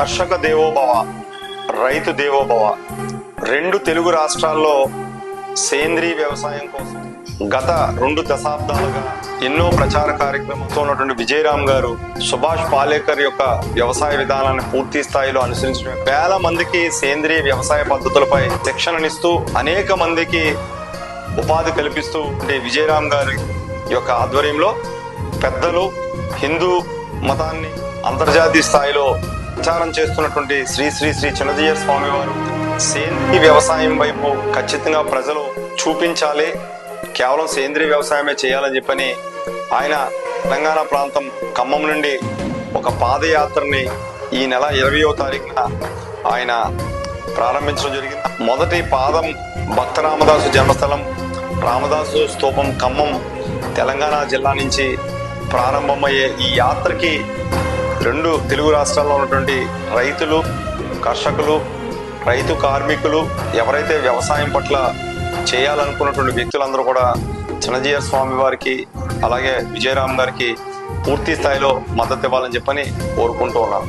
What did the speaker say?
కర్షక దేవోభవ రైతు దేవోభవ. రెండు తెలుగు రాష్ట్రాల్లో సేంద్రీయ వ్యవసాయం కోసం గత రెండు దశాబ్దాలుగా ఎన్నో ప్రచార కార్యక్రమంతో ఉన్నటువంటి విజయరామ్ గారు సుభాష్ పాలేకర్ యొక్క వ్యవసాయ విధానాన్ని పూర్తి స్థాయిలో అనుసరించడం వేల మందికి సేంద్రీయ వ్యవసాయ పద్ధతులపై శిక్షణనిస్తూ అనేక మందికి ఉపాధి కల్పిస్తూ ఉండే విజయరామ్ గారి యొక్క ఆధ్వర్యంలో పెద్దలు హిందూ మతాన్ని అంతర్జాతీయ స్థాయిలో ప్రచారం చేస్తున్నటువంటి శ్రీ శ్రీ శ్రీ చిన్నజీయ స్వామి వారు సేంద్రీయ వ్యవసాయం వైపు ఖచ్చితంగా ప్రజలు చూపించాలి. కేవలం సేంద్రీయ వ్యవసాయమే చేయాలని చెప్పని ఆయన తెలంగాణ ప్రాంతం ఖమ్మం నుండి ఒక పాదయాత్రని ఈ నెల ఇరవయో తారీఖున ఆయన ప్రారంభించడం జరిగింది. మొదటి పాదం భక్త రామదాసు జన్మస్థలం. రామదాసు స్తూపం ఖమ్మం తెలంగాణ జిల్లా నుంచి ప్రారంభమయ్యే ఈ యాత్రకి రెండు తెలుగు రాష్ట్రాల్లో ఉన్నటువంటి రైతులు కర్షకులు రైతు కార్మికులు ఎవరైతే వ్యవసాయం పట్ల చేయాలనుకున్నటువంటి వ్యక్తులందరూ కూడా చిన్నజీయ స్వామి వారికి అలాగే విజయరామ్ గారికి పూర్తి స్థాయిలో మద్దతు ఇవ్వాలని చెప్పని కోరుకుంటూ ఉన్నాను.